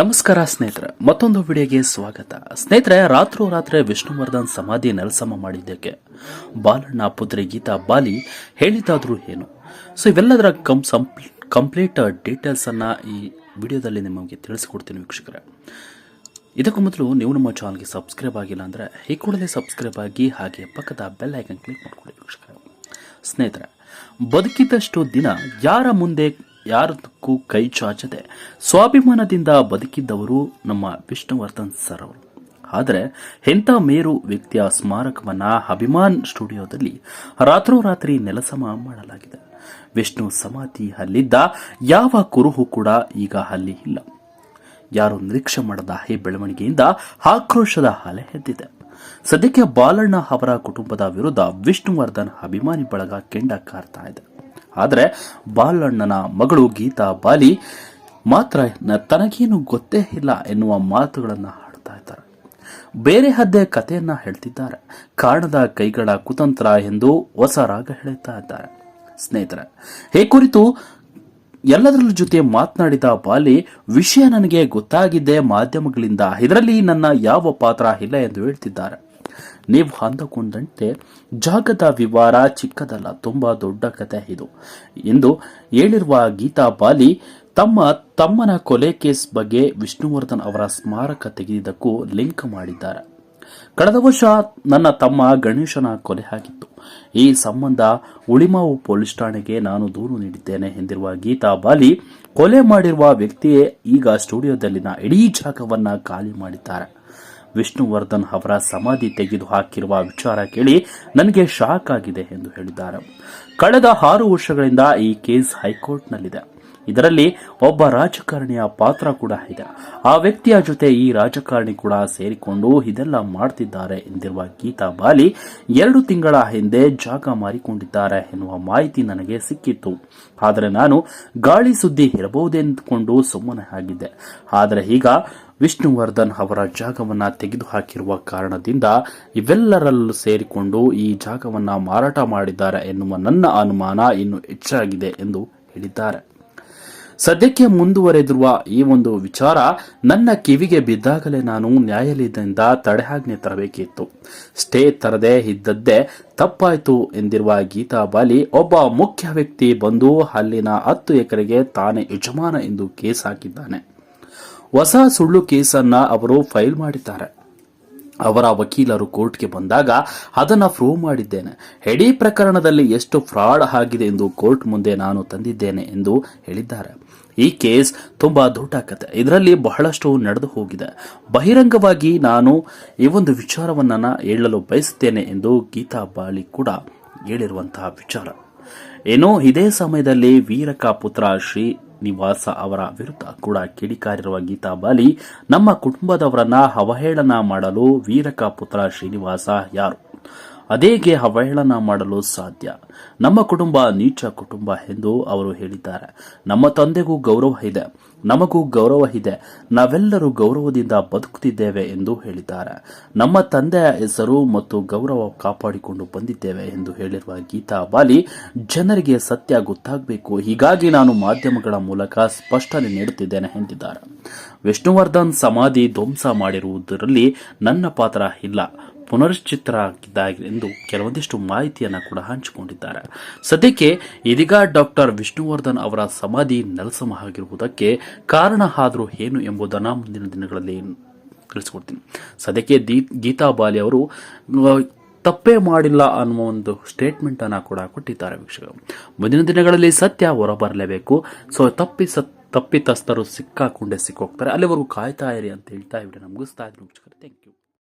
ನಮಸ್ಕಾರ ಸ್ನೇಹಿತರೆ, ಮತ್ತೊಂದು ವಿಡಿಯೋಗೆ ಸ್ವಾಗತ. ಸ್ನೇಹಿತರೆ, ರಾತ್ರೋರಾತ್ರಿ ವಿಷ್ಣುವರ್ಧನ್ ಸಮಾಧಿ ನೆಲಸಮ ಮಾಡಿದ್ದಕ್ಕೆ ಬಾಲಣ್ಣ ಪುತ್ರಿ ಗೀತಾ ಬಾಲಿ ಹೇಳಿದ್ದಾದ್ರೂ ಏನು? ಸೊ ಇವೆಲ್ಲದರ ಕಂ ಕಂಪ್ಲೀಟ್ ಡೀಟೇಲ್ಸನ್ನು ಈ ವಿಡಿಯೋದಲ್ಲಿ ನಿಮಗೆ ತಿಳಿಸಿಕೊಡ್ತೀನಿ ವೀಕ್ಷಕರೇ. ಇದಕ್ಕೂ ಮೊದಲು ನೀವು ನಮ್ಮ ಚಾನಲ್ಗೆ ಸಬ್ಸ್ಕ್ರೈಬ್ ಆಗಿಲ್ಲ ಅಂದರೆ ಈ ಕೂಡಲೇ ಸಬ್ಸ್ಕ್ರೈಬ್ ಆಗಿ ಹಾಗೆ ಪಕ್ಕದ ಬೆಲ್ ಐಕನ್ ಕ್ಲಿಕ್ ಮಾಡಿಕೊಡಿ ವೀಕ್ಷಕರೇ. ಸ್ನೇಹಿತರೆ, ಬದುಕಿದಷ್ಟು ದಿನ ಯಾರ ಮುಂದೆ ಯಾರದಕ್ಕೂ ಕೈ ಚಾಚದೆ ಸ್ವಾಭಿಮಾನದಿಂದ ಬದುಕಿದ್ದವರು ನಮ್ಮ ವಿಷ್ಣುವರ್ಧನ್ ಸರ್ ಅವರು. ಆದರೆ ಎಂಥ ಮೇರು ವ್ಯಕ್ತಿಯ ಸ್ಮಾರಕವನ್ನ ಅಭಿಮಾನ್ ಸ್ಟುಡಿಯೋದಲ್ಲಿ ರಾತ್ರೋರಾತ್ರಿ ನೆಲಸಮ ಮಾಡಲಾಗಿದೆ. ವಿಷ್ಣು ಸಮಾಧಿ ಅಲ್ಲಿದ್ದ ಯಾವ ಕುರುಹು ಕೂಡ ಈಗ ಅಲ್ಲಿ ಇಲ್ಲ. ಯಾರು ನಿರೀಕ್ಷೆ ಮಾಡದ ಈ ಬೆಳವಣಿಗೆಯಿಂದ ಆಕ್ರೋಶದ ಅಲೆ ಎದ್ದಿದೆ. ಸದ್ಯಕ್ಕೆ ಬಾಲಣ್ಣ ಅವರ ಕುಟುಂಬದ ವಿರುದ್ಧ ವಿಷ್ಣುವರ್ಧನ್ ಅಭಿಮಾನಿ ಬಳಗ ಕೆಂಡ ಕಾರ್ತಾ ಇದೆ. ಆದರೆ ಬಾಲಣ್ಣನ ಮಗಳು ಗೀತಾ ಬಾಲಿ ಮಾತ್ರ ತನಗೇನು ಗೊತ್ತೇ ಇಲ್ಲ ಎನ್ನುವ ಮಾತುಗಳನ್ನು ಹಾಡ್ತಾ ಇದ್ದಾರೆ. ಬೇರೆ ಹದ್ದೆ ಕಥೆಯನ್ನ ಹೇಳ್ತಿದ್ದಾರೆ. ಕಾಣದ ಕೈಗಳ ಕುತಂತ್ರ ಎಂದು ಹೊಸ ರಾಗ ಹೇಳುತ್ತಾ ಇದ್ದಾರೆ. ಸ್ನೇಹಿತರೆ ಈ ಕುರಿತು ಎಲ್ಲದರ ಜೊತೆ ಮಾತನಾಡಿದ ಬಾಲಿ, ವಿಷಯ ನನಗೆ ಗೊತ್ತಾಗಿದ್ದೆ ಮಾಧ್ಯಮಗಳಿಂದ, ಇದರಲ್ಲಿ ನನ್ನ ಯಾವ ಪಾತ್ರ ಇಲ್ಲ ಎಂದು ಹೇಳ್ತಿದ್ದಾರೆ. ನೀವು ಅಂದುಕೊಂಡಂತೆ ಜಾಗದ ವಿವಾರ ಚಿಕ್ಕದಲ್ಲ, ತುಂಬಾ ದೊಡ್ಡ ಕಥೆ ಇದು. ಎಂದು ಹೇಳಿರುವ ಗೀತಾ ಬಾಲಿ ತಮ್ಮ ತಮ್ಮನ ಕೊಲೆ ಕೇಸ್ ಬಗ್ಗೆ ವಿಷ್ಣುವರ್ಧನ್ ಅವರ ಸ್ಮಾರಕ ತೆಗೆದಿದ್ದಕ್ಕೂ ಲಿಂಕ್ ಮಾಡಿದ್ದಾರೆ. ಕಳೆದ ವರ್ಷ ನನ್ನ ತಮ್ಮ ಗಣೇಶನ ಕೊಲೆ ಆಗಿತ್ತು. ಈ ಸಂಬಂಧ ಉಳಿಮಾವು ಪೊಲೀಸ್ ಠಾಣೆಗೆ ನಾನು ದೂರು ನೀಡಿದ್ದೇನೆ ಎಂದಿರುವ ಗೀತಾ ಬಾಲಿ, ಕೊಲೆ ಮಾಡಿರುವ ವ್ಯಕ್ತಿಯೇ ಈಗ ಸ್ಟುಡಿಯೋದಲ್ಲಿನ ಇಡೀ ಜಾಗವನ್ನ ಖಾಲಿ ಮಾಡಿದ್ದಾರೆ. ವಿಷ್ಣುವರ್ಧನ್ ಅವರ ಸಮಾಧಿ ತೆಗೆದು ಹಾಕಿರುವ ವಿಚಾರ ಕೇಳಿ ನನಗೆ ಶಾಕ್ ಆಗಿದೆ ಎಂದು ಹೇಳಿದ್ದಾರೆ. ಕಳೆದ ಆರು ವರ್ಷಗಳಿಂದ ಈ ಕೇಸ್ ಹೈಕೋರ್ಟ್ನಲ್ಲಿದೆ. ಇದರಲ್ಲಿ ಒಬ್ಬ ರಾಜಕಾರಣಿಯ ಪಾತ್ರ ಕೂಡ ಇದೆ. ಆ ವ್ಯಕ್ತಿಯ ಜೊತೆ ಈ ರಾಜಕಾರಣಿ ಕೂಡ ಸೇರಿಕೊಂಡು ಇದೆಲ್ಲ ಮಾಡ್ತಿದ್ದಾರೆ ಎಂದಿರುವ ಗೀತಾ ಬಾಲಿ ಎರಡು ತಿಂಗಳ ಹಿಂದೆ ಜಾಗ ಮಾರಿಕೊಂಡಿದ್ದಾರೆ ಎನ್ನುವ ಮಾಹಿತಿ ನನಗೆ ಸಿಕ್ಕಿತ್ತು. ಆದರೆ ನಾನು ಗಾಳಿ ಸುದ್ದಿ ಇರಬಹುದೆಂದುಕೊಂಡು ಸುಮ್ಮನೆ ಆಗಿದ್ದೆ. ಆದರೆ ಈಗ ವಿಷ್ಣುವರ್ಧನ್ ಅವರ ಜಾಗವನ್ನ ತೆಗೆದುಹಾಕಿರುವ ಕಾರಣದಿಂದ ಇವೆಲ್ಲರಲ್ಲೂ ಸೇರಿಕೊಂಡು ಈ ಜಾಗವನ್ನ ಮಾರಾಟ ಮಾಡಿದ್ದಾರೆ ಎನ್ನುವ ನನ್ನ ಅನುಮಾನ ಇನ್ನು ಹೆಚ್ಚಾಗಿದೆ ಎಂದು ಹೇಳಿದ್ದಾರೆ. ಸದ್ಯಕ್ಕೆ ಮುಂದುವರೆದಿರುವ ಈ ಒಂದು ವಿಚಾರ ನನ್ನ ಕಿವಿಗೆ ಬಿದ್ದಾಗಲೇ ನಾನು ನ್ಯಾಯಾಲಯದಿಂದ ತಡೆಹಾಜ್ಞೆ ತರಬೇಕಿತ್ತು. ಸ್ಟೇ ತರದೇ ಇದ್ದದ್ದೇ ತಪ್ಪಾಯಿತು ಎಂದಿರುವ ಗೀತಾ ಬಾಲಿ ಒಬ್ಬ ಮುಖ್ಯ ವ್ಯಕ್ತಿ ಬಂದು ಅಲ್ಲಿನ ಹತ್ತು ಎಕರೆಗೆ ತಾನೇ ಯಜಮಾನ ಎಂದು ಕೇಸ್ ಹಾಕಿದ್ದಾನೆ. ಹೊಸ ಸುಳ್ಳು ಕೇಸನ್ನ ಅವರು ಫೈಲ್ ಮಾಡಿದ್ದಾರೆ. ಅವರ ವಕೀಲರು ಕೋರ್ಟ್ಗೆ ಬಂದಾಗ ಅದನ್ನು ಪ್ರೂವ್ ಮಾಡಿದ್ದೇನೆ. ಹೆಡಿ ಪ್ರಕರಣದಲ್ಲಿ ಎಷ್ಟು ಫ್ರಾಡ್ ಆಗಿದೆ ಎಂದು ಕೋರ್ಟ್ ಮುಂದೆ ನಾನು ತಂದಿದ್ದೇನೆ ಎಂದು ಹೇಳಿದ್ದಾರೆ. ಈ ಕೇಸ್ ತುಂಬಾ ದೊಡ್ಡ ಇದರಲ್ಲಿ ಬಹಳಷ್ಟು ನಡೆದು ಹೋಗಿದೆ. ಬಹಿರಂಗವಾಗಿ ನಾನು ಈ ಒಂದು ವಿಚಾರವನ್ನ ಹೇಳಲು ಬಯಸುತ್ತೇನೆ ಎಂದು ಗೀತಾ ಬಾಲಿ ಕೂಡ ಹೇಳಿರುವಂತಹ ವಿಚಾರ. ಏನೋ ಇದೇ ಸಮಯದಲ್ಲಿ ವೀರಕ ಪುತ್ರ ಶ್ರೀ ನಿವಾಸ ಅವರ ವಿರುದ್ಧ ಕೂಡ ಕಿಡಿಕಾರಿರುವ ಗೀತಾ ಬಾಲಿ ನಮ್ಮ ಕುಟುಂಬದವರನ್ನ ಅವಹೇಳನ ಮಾಡಲು ವೀರಕ ಪುತ್ರ ಶ್ರೀನಿವಾಸ ಯಾರು? ಅದೇಗೆ ಅವಹೇಳನ ಮಾಡಲು ಸಾಧ್ಯ. ನಮ್ಮ ಕುಟುಂಬ ನೀಚ ಕುಟುಂಬ ಎಂದು ಅವರು ಹೇಳಿದ್ದಾರೆ. ನಮ್ಮ ತಂದೆಗೂ ಗೌರವ ಇದೆ. ನಮಗೂ ಗೌರವ ಇದೆ. ನಾವೆಲ್ಲರೂ ಗೌರವದಿಂದ ಬದುಕುತ್ತಿದ್ದೇವೆ ಎಂದು ಹೇಳಿದ್ದಾರೆ. ನಮ್ಮ ತಂದೆಯ ಹೆಸರು ಮತ್ತು ಗೌರವ ಕಾಪಾಡಿಕೊಂಡು ಬಂದಿದ್ದೇವೆ ಎಂದು ಹೇಳಿರುವ ಗೀತಾ ಬಾಲಿ, ಜನರಿಗೆ ಸತ್ಯ ಗೊತ್ತಾಗಬೇಕು. ಹೀಗಾಗಿ ನಾನು ಮಾಧ್ಯಮಗಳ ಮೂಲಕ ಸ್ಪಷ್ಟನೆ ನೀಡುತ್ತಿದ್ದೇನೆ ಎಂದಿದ್ದಾರೆ. ವಿಷ್ಣುವರ್ಧನ್ ಸಮಾಧಿ ಧ್ವಂಸ ಮಾಡಿರುವುದರಲ್ಲಿ ನನ್ನ ಪಾತ್ರ ಇಲ್ಲ. ಪುನಶ್ಚಿತ್ತರಾಗಿದ್ದಾರೆ ಎಂದು ಕೆಲವೊಂದಿಷ್ಟು ಮಾಹಿತಿಯನ್ನು ಕೂಡ ಹಂಚಿಕೊಂಡಿದ್ದಾರೆ. ಸದ್ಯಕ್ಕೆ ಇದೀಗ ಡಾಕ್ಟರ್ ವಿಷ್ಣುವರ್ಧನ್ ಅವರ ಸಮಾಧಿ ನೆಲಸಮ ಆಗಿರುವುದಕ್ಕೆ ಕಾರಣ ಆದರೂ ಏನು ಎಂಬುದನ್ನು ಮುಂದಿನ ದಿನಗಳಲ್ಲಿ ತಿಳಿಸ್ಕೊಡ್ತೀನಿ. ಸದ್ಯಕ್ಕೆ ದೀ- ಗೀತಾ ಬಾಲಿ ಅವರು ತಪ್ಪೇ ಮಾಡಿಲ್ಲ ಅನ್ನುವ ಒಂದು ಸ್ಟೇಟ್ಮೆಂಟ್ ಅನ್ನು ಕೂಡ ಕೊಟ್ಟಿದ್ದಾರೆ ವೀಕ್ಷಕರು. ಮುಂದಿನ ದಿನಗಳಲ್ಲಿ ಸತ್ಯ ಹೊರಬರಲೇಬೇಕು. ಸೊ ತಪ್ಪಿಸ, ತಪ್ಪಿತಸ್ಥರು ಸಿಕ್ಕಾಕೊಂಡೇ ಸಿಕ್ಕೋಗ್ತಾರೆ. ಅಲ್ಲಿವರೆಗೂ ಕಾಯ್ತಾ ಇರಿ ಅಂತ ಹೇಳ್ತಾ ಇವ್ರೆ ಮುಗಿಸ್ತಾ ಇದ್ರು ವೀಕ್ಷಕರು. Thank you